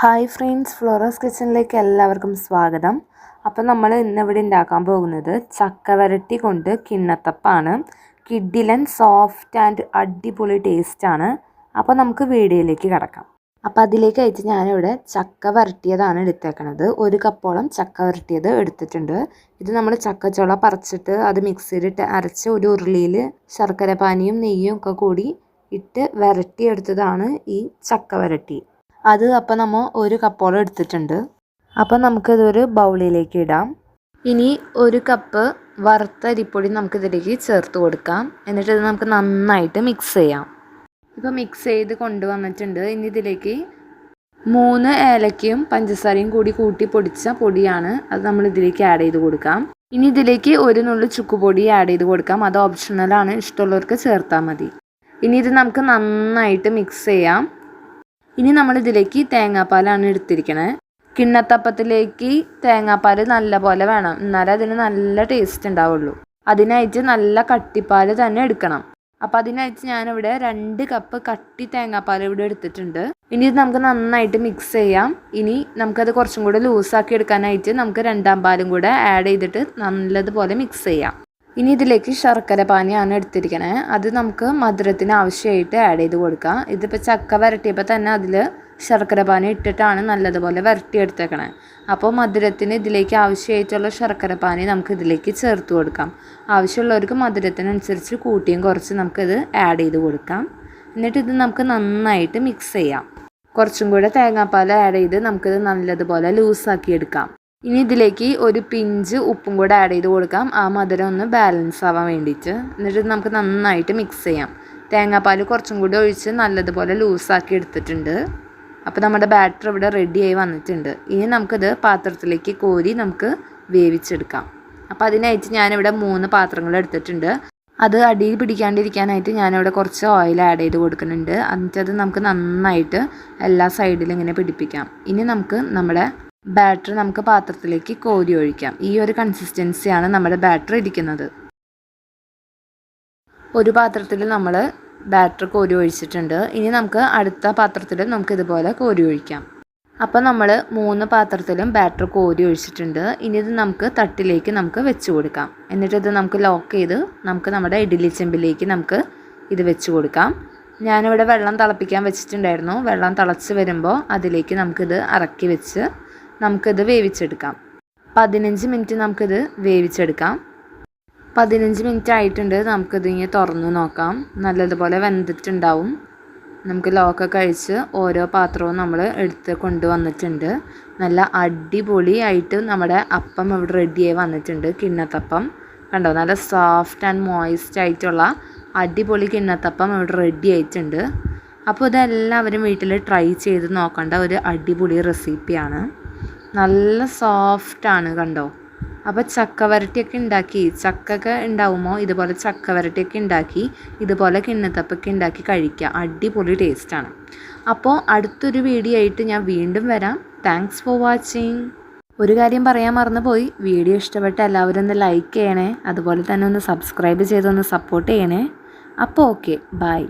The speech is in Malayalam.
ഹായ് ഫ്രണ്ട്സ് ഫ്ലോറസ് കിച്ചണിലേക്ക് എല്ലാവർക്കും സ്വാഗതം. അപ്പോൾ നമ്മൾ ഇന്നിവിടെ ഉണ്ടാക്കാൻ പോകുന്നത് ചക്ക വരട്ടി കൊണ്ട് കിണ്ണത്തപ്പാണ്. കിഡിലൻ സോഫ്റ്റ് ആൻഡ് അടിപൊളി ടേസ്റ്റാണ് അപ്പോൾ നമുക്ക് വീഡിയോയിലേക്ക് കിടക്കാം. അപ്പോൾ അതിലേക്കായിട്ട് ഞാനിവിടെ ചക്ക വരട്ടിയതാണ് എടുത്തേക്കണത്. ഒരു കപ്പോളം ചക്ക വരട്ടിയത് എടുത്തിട്ടുണ്ട്. ഇത് നമ്മൾ ചക്കച്ചുള പറിച്ചിട്ട് അത് മിക്സിയിലിട്ട് അരച്ച് ഒരു ഉരുളിയിൽ ശർക്കര പാനിയും നെയ്യും ഒക്കെ കൂടി ഇട്ട് വരട്ടിയെടുത്തതാണ് ഈ ചക്ക വരട്ടി അത് അപ്പോൾ നമ്മൾ ഒരു കപ്പോളം എടുത്തിട്ടുണ്ട്. അപ്പോൾ നമുക്കിതൊരു ബൗളിലേക്ക് ഇടാം. ഇനി ഒരു കപ്പ് വറുത്ത അരിപ്പൊടി നമുക്കിതിലേക്ക് ചേർത്ത് കൊടുക്കാം. എന്നിട്ട് ഇത് നമുക്ക് നന്നായിട്ട് മിക്സ് ചെയ്യാം. ഇപ്പോൾ മിക്സ് ചെയ്ത് കൊണ്ടുവന്നിട്ടുണ്ട് ഇനി ഇതിലേക്ക് മൂന്ന് ഏലക്കയും പഞ്ചസാരയും കൂടി കൂട്ടി പൊടിച്ച പൊടിയാണ് അത് നമ്മൾ ഇതിലേക്ക് ആഡ് ചെയ്ത് കൊടുക്കാം. ഇനി ഇതിലേക്ക് ഒരു നുള്ളു ചുക്കുപൊടി ആഡ് ചെയ്ത് കൊടുക്കാം. അത് ഓപ്ഷണലാണ് ഇഷ്ടമുള്ളവർക്ക് ചേർത്താൽ മതി. ഇനി ഇത് നമുക്ക് നന്നായിട്ട് മിക്സ് ചെയ്യാം. ഇനി നമ്മളിതിലേക്ക് തേങ്ങാപ്പാലാണ് എടുത്തിരിക്കണേ. കിണ്ണത്തപ്പത്തിലേക്ക് തേങ്ങാപ്പാൽ നല്ലപോലെ വേണം. എന്നാലേ അതിന് നല്ല ടേസ്റ്റ് ഉണ്ടാവുള്ളൂ. അതിനായിട്ട് നല്ല കട്ടിപ്പാൽ തന്നെ എടുക്കണം. അപ്പോൾ അതിനായിട്ട് ഞാനിവിടെ രണ്ട് കപ്പ് കട്ടി തേങ്ങാപ്പാൽ ഇവിടെ എടുത്തിട്ടുണ്ട്. ഇനി ഇത് നമുക്ക് നന്നായിട്ട് മിക്സ് ചെയ്യാം. ഇനി നമുക്കത് കുറച്ചും കൂടെ ലൂസാക്കി എടുക്കാനായിട്ട് നമുക്ക് രണ്ടാം പാലും കൂടെ ആഡ് ചെയ്തിട്ട് നല്ലതുപോലെ മിക്സ് ചെയ്യാം. ഇനി ഇതിലേക്ക് ശർക്കര പാനിയാണ് എടുത്തിരിക്കണേ. അത് നമുക്ക് മധുരത്തിന് ആവശ്യമായിട്ട് ആഡ് ചെയ്ത് കൊടുക്കാം. ഇതിപ്പോൾ ചക്ക വരട്ടിയപ്പോൾ തന്നെ അതിൽ ശർക്കര പാനി ഇട്ടിട്ടാണ് നല്ലതുപോലെ വരട്ടിയെടുത്തേക്കണേ. അപ്പോൾ മധുരത്തിന് ഇതിലേക്ക് ആവശ്യമായിട്ടുള്ള ശർക്കര പാനി നമുക്ക് ഇതിലേക്ക് ചേർത്ത് കൊടുക്കാം. ആവശ്യമുള്ളവർക്ക് മധുരത്തിനനുസരിച്ച് കൂട്ടിയും കുറച്ച് നമുക്കിത് ആഡ് ചെയ്ത് കൊടുക്കാം. എന്നിട്ട് ഇത് നമുക്ക് നന്നായിട്ട് മിക്സ് ചെയ്യാം. കുറച്ചും കൂടെ തേങ്ങാപ്പാൽ ആഡ് ചെയ്ത് നമുക്കിത് നല്ലതുപോലെ ലൂസാക്കി എടുക്കാം. ഇനി ഇതിലേക്ക് ഒരു പിഞ്ച് ഉപ്പും കൂടെ ആഡ് ചെയ്ത് കൊടുക്കാം. ആ മധുരം ഒന്ന് ബാലൻസ് ആവാൻ വേണ്ടിയിട്ട്. എന്നിട്ട് നമുക്ക് നന്നായിട്ട് മിക്സ് ചെയ്യാം. തേങ്ങാപ്പാൽ കുറച്ചും കൂടി ഒഴിച്ച് നല്ലതുപോലെ ലൂസാക്കി എടുത്തിട്ടുണ്ട്. അപ്പോൾ നമ്മുടെ ബാറ്റർ ഇവിടെ റെഡിയായി വന്നിട്ടുണ്ട്. ഇനി നമുക്കിത് പാത്രത്തിലേക്ക് കോരി നമുക്ക് വേവിച്ചെടുക്കാം. അപ്പോൾ അതിനായിട്ട് ഞാനിവിടെ മൂന്ന് പാത്രങ്ങൾ എടുത്തിട്ടുണ്ട്. അത് അടിയിൽ പിടിക്കാണ്ടിരിക്കാനായിട്ട് ഞാനിവിടെ കുറച്ച് ഓയിൽ ആഡ് ചെയ്ത് കൊടുക്കുന്നുണ്ട്. എന്നിട്ടത് നമുക്ക് നന്നായിട്ട് എല്ലാ സൈഡിലും ഇങ്ങനെ പിടിപ്പിക്കാം. ഇനി നമുക്ക് നമ്മുടെ ബാറ്റർ നമുക്ക് പാത്രത്തിലേക്ക് കോരി ഒഴിക്കാം. ഈ ഒരു കൺസിസ്റ്റൻസിയാണ് നമ്മുടെ ബാറ്റർ ഇരിക്കുന്നത്. ഒരു പാത്രത്തിൽ നമ്മൾ ബാറ്റർ കോരി ഒഴിച്ചിട്ടുണ്ട്. ഇനി നമുക്ക് അടുത്ത പാത്രത്തിൽ നമുക്ക് ഇതുപോലെ കോരി ഒഴിക്കാം. അപ്പോൾ നമ്മൾ മൂന്ന് പാത്രത്തിലും ബാറ്റർ കോരി ഒഴിച്ചിട്ടുണ്ട്. ഇനി ഇത് നമുക്ക് തട്ടിലേക്ക് നമുക്ക് വെച്ച് കൊടുക്കാം. എന്നിട്ട് ഇത് നമുക്ക് ലോക്ക് ചെയ്ത് നമുക്ക് നമ്മുടെ ഇഡ്ഡലി ചെമ്പിലേക്ക് നമുക്ക് ഇത് വെച്ച് കൊടുക്കാം. ഞാനിവിടെ വെള്ളം തിളപ്പിക്കാൻ വെച്ചിട്ടുണ്ടായിരുന്നു. വെള്ളം തിളച്ച് വരുമ്പോൾ അതിലേക്ക് നമുക്കിത് ഇറക്കി വെച്ച് നമുക്കിത് വേവിച്ചെടുക്കാം. പതിനഞ്ച് മിനിറ്റ് നമുക്കിത് വേവിച്ചെടുക്കാം. പതിനഞ്ച് മിനിറ്റ് ആയിട്ടുണ്ട്. നമുക്കിത് ഇങ്ങനെ തുറന്നു നോക്കാം. നല്ലതുപോലെ വെന്തിട്ടുണ്ടാവും. നമുക്ക് ലോക്ക കഴിച്ച് ഓരോ പാത്രവും നമ്മൾ എടുത്ത് കൊണ്ടുവന്നിട്ടുണ്ട് നല്ല അടിപൊളിയായിട്ട് നമ്മുടെ അപ്പം ഇവിടെ റെഡിയായി വന്നിട്ടുണ്ട്. കിണ്ണത്തപ്പം. കണ്ടോ? നല്ല സോഫ്റ്റ് ആൻഡ് മോയിസ്റ്റ് ആയിട്ടുള്ള അടിപൊളി കിണ്ണത്തപ്പം ഇവിടെ റെഡി ആയിട്ടുണ്ട്. അപ്പോൾ ഇതെല്ലാവരും വീട്ടിൽ ട്രൈ ചെയ്ത് നോക്കേണ്ട ഒരു അടിപൊളി റെസിപ്പിയാണ് നല്ല സോഫ്റ്റാണ് കണ്ടോ? അപ്പോൾ ചക്ക വരട്ടിയൊക്കെ ഉണ്ടാക്കി. ചക്കൊക്കെ ഉണ്ടാവുമോ? ഇതുപോലെ ചക്ക വരട്ടിയൊക്കെ ഉണ്ടാക്കി ഇതുപോലെ കിണ്ണത്തപ്പൊക്കെ ഉണ്ടാക്കി കഴിക്കുക അടിപൊളി ടേസ്റ്റാണ് അപ്പോൾ അടുത്തൊരു വീഡിയോ ആയിട്ട് ഞാൻ വീണ്ടും വരാം. താങ്ക്സ് ഫോർ വാച്ചിങ് ഒരു കാര്യം പറയാൻ മറന്നുപോയി. വീഡിയോ ഇഷ്ടപ്പെട്ട എല്ലാവരും ഒന്ന് ലൈക്ക് ചെയ്യണേ. അതുപോലെ തന്നെ ഒന്ന് സബ്സ്ക്രൈബ് ചെയ്തൊന്ന് സപ്പോർട്ട് ചെയ്യണേ. അപ്പോൾ ഓക്കെ ബൈ